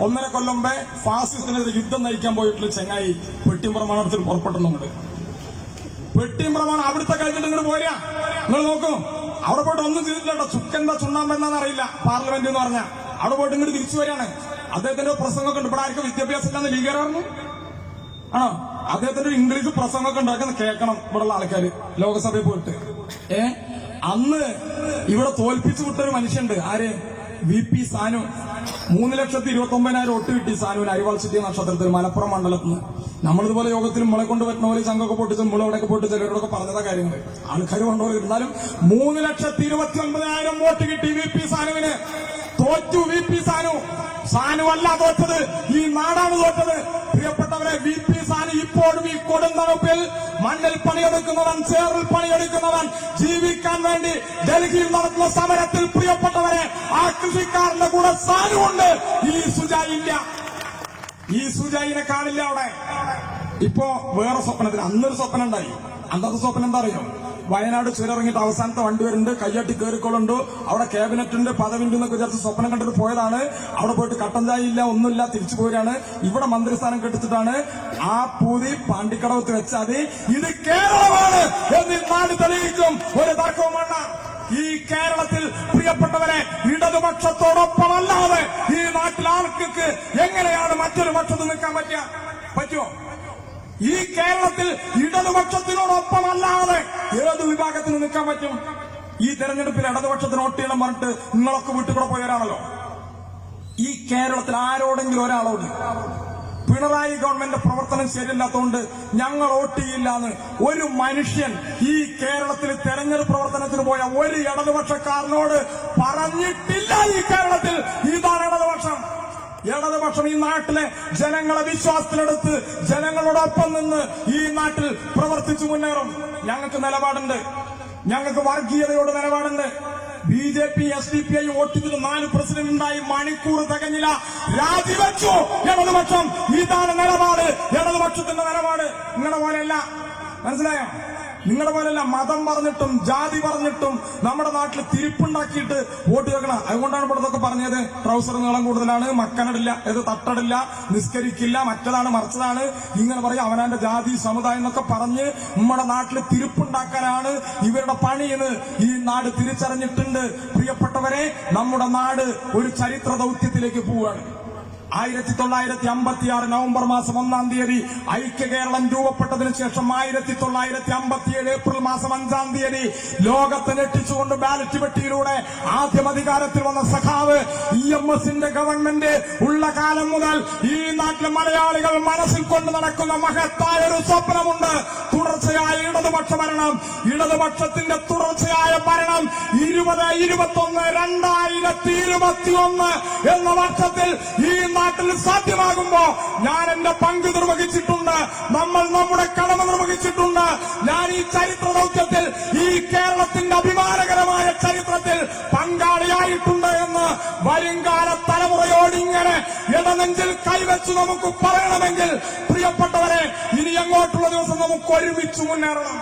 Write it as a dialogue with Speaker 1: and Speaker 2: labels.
Speaker 1: ഒന്നര കൊല്ലം മുമ്പേ ഫാസിസത്തിനെതിരെ യുദ്ധം നയിക്കാൻ പോയിട്ടുള്ള ചെങ്ങായി പെട്ടിമ്പ്രമാണത്തിൽ പുറപ്പെട്ടുന്നുണ്ട്. പെട്ടിമ്പ്രമാണം അവിടുത്തെ കഴിഞ്ഞിട്ട് ഇങ്ങോട്ട് പോരാ. നിങ്ങൾ നോക്കൂ. അവിടെ പോയിട്ട് ഒന്നും ചെയ്തിട്ടില്ല ചുക്കെന്താ ചുണ്ണാമ്പെന്നാന്ന് അറിയില്ല. പാർലമെന്റ് എന്ന് പറഞ്ഞ. അവിടെ പോയിട്ട് ഇങ്ങോട്ട് തിരിച്ചു വരികയാണ്. അദ്ദേഹത്തിന്റെ പ്രസംഗമൊക്കെ ഉണ്ട്. ഇവിടെ ആർക്കും വിദ്യാഭ്യാസം ഇല്ലാന്ന് ലീഗറായിരുന്നു ആണോ? അദ്ദേഹത്തിന്റെ ഒരു ഇംഗ്ലീഷ് പ്രസംഗമൊക്കെ ഉണ്ടാക്കുന്ന കേൾക്കണം ഇവിടെയുള്ള ആൾക്കാര് ലോകസഭയിൽ പോയിട്ട്. ഏ? അന്ന് ഇവിടെ തോൽപ്പിച്ചു വിട്ടൊരു മനുഷ്യണ്ട് ആര്? വി പി സാനു മൂന്ന് ലക്ഷത്തി ഇരുപത്തി ഒമ്പതിനായിരം ഒട്ട് കിട്ടി സാനുവിന് അരിവാൾ സിറ്റി നക്ഷത്രത്തിൽ മലപ്പുറം മണ്ഡലത്തിൽ നിന്ന് നമ്മളിതുപോലെ യോഗത്തിൽ മുളെ കൊണ്ട് പറ്റുന്ന പോലെ ചങ്കൊക്കെ പൊട്ടിച്ച് മുള അവിടെയൊക്കെ പൊട്ടിച്ച് ചിലരോടൊക്കെ പറഞ്ഞതാ കാര്യങ്ങൾ ആൾക്കാർ കൊണ്ടുപോയി. എന്നാലും മൂന്ന് ലക്ഷത്തി ഇരുപത്തി ഒമ്പതിനായിരം വോട്ട് കിട്ടി വി പി സാനുവിന്. തോറ്റു വി പി സാനു. സാനു അല്ല തോറ്റത്. ഈ നാടാണ് തോറ്റത്. കൊടുന്തണുപ്പിൽ മണ്ണിൽ പണിയെടുക്കുന്നവൻ ചേറിൽ പണിയെടുക്കുന്നവൻ ജീവിക്കാൻ വേണ്ടി ഡൽഹിയിൽ നടക്കുന്ന സമരത്തിൽ പ്രിയപ്പെട്ടവരെ ആ കൃഷിക്കാരന്റെ കൂടെ സാനു ഈ സുജായില്ല ഈ സുജായിനെ കാണില്ല അവിടെ. ഇപ്പോ വേറെ സ്വപ്നത്തിൽ അന്നൊരു സ്വപ്നം ഉണ്ടായി. അന്നത്തെ സ്വപ്നം എന്താ അറിയോ? വയനാട് ചുരറങ്ങിയിട്ട് അവസാനത്തെ വണ്ടി വരുന്നുണ്ട്. കയ്യാട്ടി കയറിക്കോളുണ്ട് അവിടെ ക്യാബിനറ്റിന്റെ പദവിണ്ട് വിചാരിച്ച് സ്വപ്നം കണ്ടിട്ട് പോയതാണ്. അവിടെ പോയിട്ട് കട്ടൻ ഇല്ല ഒന്നുമില്ല തിരിച്ചു പോരാണ് ഇവിടെ മന്ത്രിസ്ഥാനം കെട്ടിച്ചിട്ടാണ് ആ പൂതി പാണ്ടിക്കടവത്ത് വെച്ചാൽ ഇത് കേരളമാണ് എന്ന് നാട് തെളിയിക്കും. ഒരു തർക്കവും ഈ കേരളത്തിൽ പ്രിയപ്പെട്ടവരെ ഇടതുപക്ഷത്തോടൊപ്പമല്ലാതെ ഈ നാട്ടിൽ ആൾക്കൊക്കെ എങ്ങനെയാണ് മറ്റൊരു പക്ഷത്ത് നിൽക്കാൻ പറ്റുക? പറ്റുമോ? ഈ കേരളത്തിൽ ഏത് വിഭാഗത്തിന് പറ്റും? ഈ തെരഞ്ഞെടുപ്പിൽ ഇടതുപക്ഷത്തിന് ചെയ്യണം പറഞ്ഞിട്ട് നിങ്ങളൊക്കെ വീട്ടിൽ കൂടെ പോയവരാണല്ലോ ഈ കേരളത്തിൽ ആരോടെങ്കിലും ഒരാളോട് പിണറായി ഗവൺമെന്റ് പ്രവർത്തനം ശരിയല്ലാത്തതുകൊണ്ട് ഞങ്ങൾ വോട്ട് ചെയ്യില്ലാന്ന് ഒരു മനുഷ്യൻ ഈ കേരളത്തിൽ തെരഞ്ഞെടുപ്പ് പ്രവർത്തനത്തിന് പോയ ഒരു ഇടതുപക്ഷക്കാരനോട് പറഞ്ഞിട്ടില്ല ഈ കേരളത്തിൽ. ഇതാണ് ഇടതുപക്ഷം. ഇടതുപക്ഷം ഈ നാട്ടിലെ ജനങ്ങളെ വിശ്വാസത്തിലെടുത്ത് ജനങ്ങളോടൊപ്പം നിന്ന് ഈ നാട്ടിൽ പ്രവർത്തിച്ചു മുന്നേറും. ഞങ്ങൾക്ക് നിലപാടുണ്ട്. ഞങ്ങൾക്ക് വർഗീയതയോട് നിലപാടുണ്ട്. B J P S D P I vote ചെയ്ത് നാല് പ്രസിഡന്റ് ഉണ്ടായി മണിക്കൂർ തികഞ്ഞില്ല. രാജിവെച്ചു ഇടതുപക്ഷം ഇതാണ് നിലപാട്. ഇടതുപക്ഷത്തിന്റെ നിലപാട് നിങ്ങളുടെ പോലെയല്ല. മനസ്സിലായോ? നിങ്ങളുടെ പോലെയല്ല മതം പറഞ്ഞിട്ടും ജാതി പറഞ്ഞിട്ടും നമ്മുടെ നാട്ടിൽ തിരിപ്പുണ്ടാക്കിയിട്ട് വോട്ട് വെക്കണം അതുകൊണ്ടാണ് ഇവിടെ ഇതൊക്കെ പറഞ്ഞത്. ട്രൗസർ നീളം കൂടുതലാണ് മക്കനടില്ല ഇത് തട്ടടില്ല നിസ്കരിക്കില്ല മറ്റതാണ് മറിച്ചതാണ്. ഇങ്ങനെ പറയും അവനാന്റെ ജാതി സമുദായം എന്നൊക്കെ പറഞ്ഞ് നമ്മുടെ നാട്ടിൽ തിരിപ്പുണ്ടാക്കാനാണ് ഇവരുടെ പണിയെന്ന് ഈ നാട് തിരിച്ചറിഞ്ഞിട്ടുണ്ട്. പ്രിയപ്പെട്ടവരെ നമ്മുടെ നാട് ഒരു ചരിത്ര ദൗത്യത്തിലേക്ക് പോവുകയാണ്. ആയിരത്തി തൊള്ളായിരത്തി അമ്പത്തി ആറ് നവംബർ മാസം ഒന്നാം തീയതി ഐക്യ കേരളം രൂപപ്പെട്ടതിന് ശേഷം ആയിരത്തി തൊള്ളായിരത്തി അമ്പത്തിയേഴ് ഏപ്രിൽ മാസം അഞ്ചാം തീയതി ലോകത്തെ ഞെട്ടിച്ചുകൊണ്ട് ബാലറ്റ് പെട്ടിയിലൂടെ ആദ്യം അധികാരത്തിൽ വന്ന സഖാവ് ഇ എം എസിന്റെ ഗവൺമെന്റ് ഉള്ള കാലം മുതൽ ഈ നാട്ടിലെ മലയാളികൾ മനസ്സിൽ കൊണ്ട് നടക്കുന്ന മഹത്തായ ഒരു സ്വപ്നമുണ്ട്. തുടർച്ചയായ ഇടതുപക്ഷ ഭരണം ഇടതുപക്ഷത്തിന്റെ തുടർച്ചയായ ഭരണം ഇരുപത് ഇരുപത്തൊന്ന് രണ്ടായിരത്തി ഇരുപത്തി ഒന്ന് എന്ന വർഷത്തിൽ ഈ നാട്ടിൽ സാധ്യമാകുമ്പോ ഞാൻ എന്റെ പങ്ക് നിർവഹിച്ചിട്ടുണ്ട് നമ്മൾ നമ്മുടെ കടമ നിർവഹിച്ചിട്ടുണ്ട്. ഞാൻ ഈ ചരിത്ര ദൗത്യത്തിൽ കൈവച്ച് നമുക്ക് പറയണമെങ്കിൽ പ്രിയപ്പെട്ടവരെ ഇനി അങ്ങോട്ടുള്ള ദിവസം നമുക്ക് ഒരുമിച്ച് മുന്നേറണം.